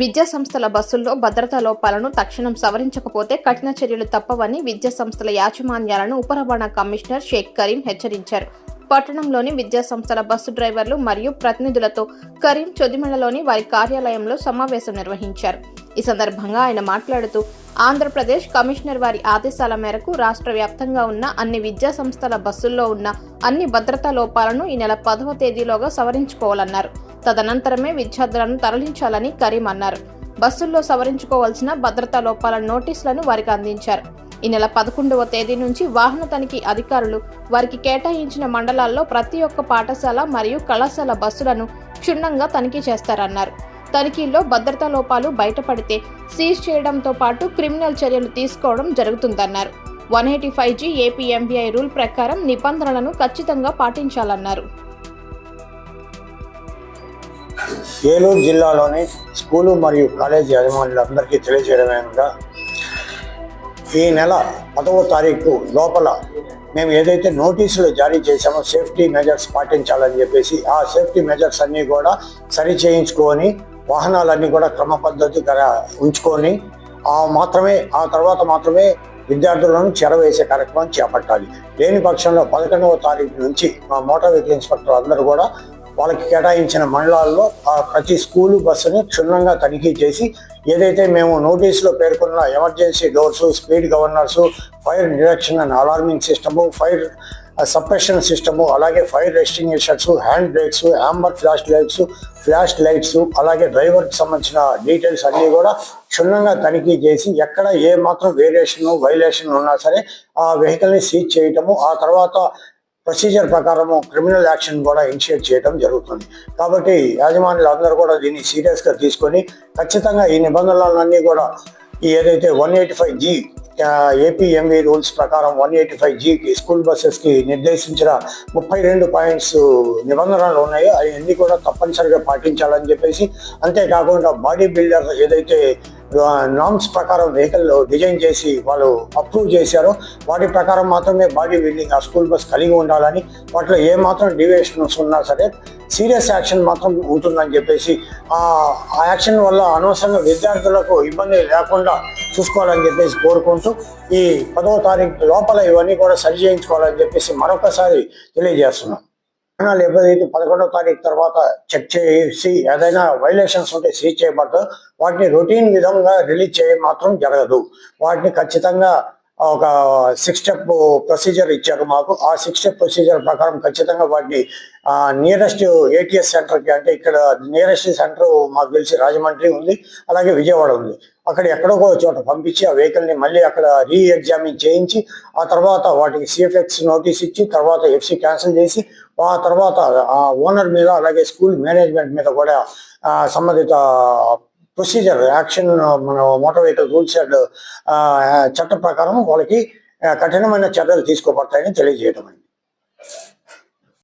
విద్యా సంస్థల బస్సుల్లో భద్రతా లోపాలను తక్షణం సవరించకపోతే కఠిన చర్యలు తప్పవని విద్యా సంస్థల యాజమాన్యాలను ఉపరవాణా కమిషనర్ షేక్ కరీం హెచ్చరించారు. పట్టణంలోని విద్యా సంస్థల బస్సు డ్రైవర్లు మరియు ప్రతినిధులతో కరీం చొదిమెళ్ళలోని వారి కార్యాలయంలో సమావేశం నిర్వహించారు. ఈ సందర్భంగా ఆయన మాట్లాడుతూ ఆంధ్రప్రదేశ్ కమిషనర్ వారి ఆదేశాల మేరకు రాష్ట్ర వ్యాప్తంగా ఉన్న అన్ని విద్యా సంస్థల బస్సుల్లో ఉన్న అన్ని భద్రతా లోపాలను ఈ నెల పదవ తేదీలోగా సవరించుకోవాలన్నారు. తదనంతరమే విద్యార్థులను తరలించాలని కరీం అన్నారు. బస్సుల్లో సవరించుకోవాల్సిన భద్రతా లోపాల నోటీసులను వారికి అందించారు. ఈ నెల పదకొండవ తేదీ నుంచి వాహన తనిఖీ అధికారులు వారికి కేటాయించిన మండలాల్లో ప్రతి ఒక్క పాఠశాల మరియు కళాశాల బస్సులను క్షుణ్ణంగా తనిఖీ చేస్తారన్నారు. తనిఖీల్లో భద్రతా లోపాలు బయటపడితే సీజ్ చేయడంతో పాటు క్రిమినల్ చర్యలు తీసుకోవడం జరుగుతుందన్నారు. One eighty five G APMBI rule ప్రకారం నిబంధనలను ఖచ్చితంగా పాటించాలన్నారు. ఏలూరు జిల్లాలోని స్కూలు మరియు కాలేజీ యాజమాన్యులందరికీ తెలియజేయడమేనగా ఈ నెల పదవ తారీఖు లోపల మేము ఏదైతే నోటీసులు జారీ చేశామో సేఫ్టీ మెజర్స్ పాటించాలని చెప్పేసి ఆ సేఫ్టీ మెజర్స్ అన్నీ కూడా సరి చేయించుకొని వాహనాలన్నీ కూడా క్రమ పద్ధతిగా ఉంచుకొని ఆ మాత్రమే ఆ తర్వాత మాత్రమే విద్యార్థులను చెరవేసే కార్యక్రమం చేపట్టాలి. లేని పక్షంలో పదకొండవ తారీఖు నుంచి మా మోటార్ వెహికల్ ఇన్స్పెక్టర్ అందరూ కూడా వాళ్ళకి కేటాయించిన మండలాల్లో ఆ ప్రతి స్కూలు బస్సుని క్షుణ్ణంగా తనిఖీ చేసి ఏదైతే మేము నోటీసులో పేర్కొన్న emergency doors speed governors fire detection and alarming system fire suppression system అలాగే fire extinguishers hand brakes amber flash lights flash lights అలాగే డ్రైవర్కి సంబంధించిన డీటెయిల్స్ అన్నీ కూడా క్షుణ్ణంగా తనిఖీ చేసి ఎక్కడ ఏ మాత్రం వేరియేషన్ వైలేషన్ ఉన్నా సరే ఆ వెహికల్ని సీజ్ చేయటము ఆ తర్వాత ప్రొసీజర్ ప్రకారము క్రిమినల్ యాక్షన్ కూడా ఇనిషియేట్ చేయడం జరుగుతుంది. కాబట్టి యాజమాన్యులు అందరూ కూడా దీన్ని సీరియస్గా తీసుకొని ఖచ్చితంగా ఈ నిబంధనలన్నీ కూడా ఈ ఏదైతే one eighty five G APME rules ప్రకారం వన్ ఎయిటీ ఫైవ్ జీకి స్కూల్ బస్సెస్కి నిర్దేశించిన ముప్పై రెండు పాయింట్స్ నిబంధనలు ఉన్నాయో అవన్నీ కూడా తప్పనిసరిగా పాటించాలని చెప్పేసి అంతేకాకుండా బాడీ బిల్డర్ ఏదైతే నామ్స్ ప్రకారం వెహికల్ డిజైన్ చేసి వాళ్ళు అప్రూవ్ చేశారో వాటి ప్రకారం మాత్రమే బాడీ బిల్డింగ్ ఆ స్కూల్ బస్ కలిగి ఉండాలని వాటిలో ఏ మాత్రం డివియేషన్స్ ఉన్నా సరే సీరియస్ యాక్షన్ మాత్రం ఉంటుందని చెప్పేసి ఆ యాక్షన్ వల్ల అనవసరంగా విద్యార్థులకు ఇబ్బంది లేకుండా చూసుకోవాలని చెప్పేసి కోరుకుంటూ ఈ పదవ తారీఖు లోపల ఇవన్నీ కూడా సరి చేయించుకోవాలని చెప్పేసి మరొకసారి తెలియజేస్తున్నాం. వాహనాలు ఏదైతే పదకొండవ తారీఖు తర్వాత చెక్ చేసి ఏదైనా వైలేషన్స్ ఉంటే సీజ్ చేయబడతాం వాటిని రొటీన్ విధంగా రిలీజ్ చేయ మాత్రం జరగదు. వాటిని ఖచ్చితంగా ఒక సిక్స్ స్టెప్ ప్రొసీజర్ ఇచ్చారు మాకు. ఆ సిక్స్ స్టెప్ ప్రొసీజర్ ప్రకారం ఖచ్చితంగా వాటిని నియరెస్ట్ ఏటీఎస్ సెంటర్కి అంటే ఇక్కడ నియరెస్ట్ సెంటర్ మాకు తెలిసి రాజమండ్రి ఉంది అలాగే విజయవాడ ఉంది. అక్కడ ఎక్కడో చోట పంపించి ఆ వెహికల్ని మళ్ళీ అక్కడ రీ ఎగ్జామిన్ చేయించి ఆ తర్వాత వాటికి సిఎఫ్ఎక్స్ నోటీస్ ఇచ్చి తర్వాత ఎఫ్సి క్యాన్సిల్ చేసి ఆ తర్వాత ఆ ఓనర్ మీద అలాగే స్కూల్ మేనేజ్మెంట్ మీద కూడా సంబంధిత ప్రొసీజర్ యాక్షన్ మన మోటార్ వెహికల్ రూల్స్ అండ్ చట్ట ప్రకారం వాళ్ళకి కఠినమైన చర్యలు తీసుకోబడతాయని తెలియజేయడం అండి.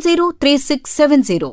703670.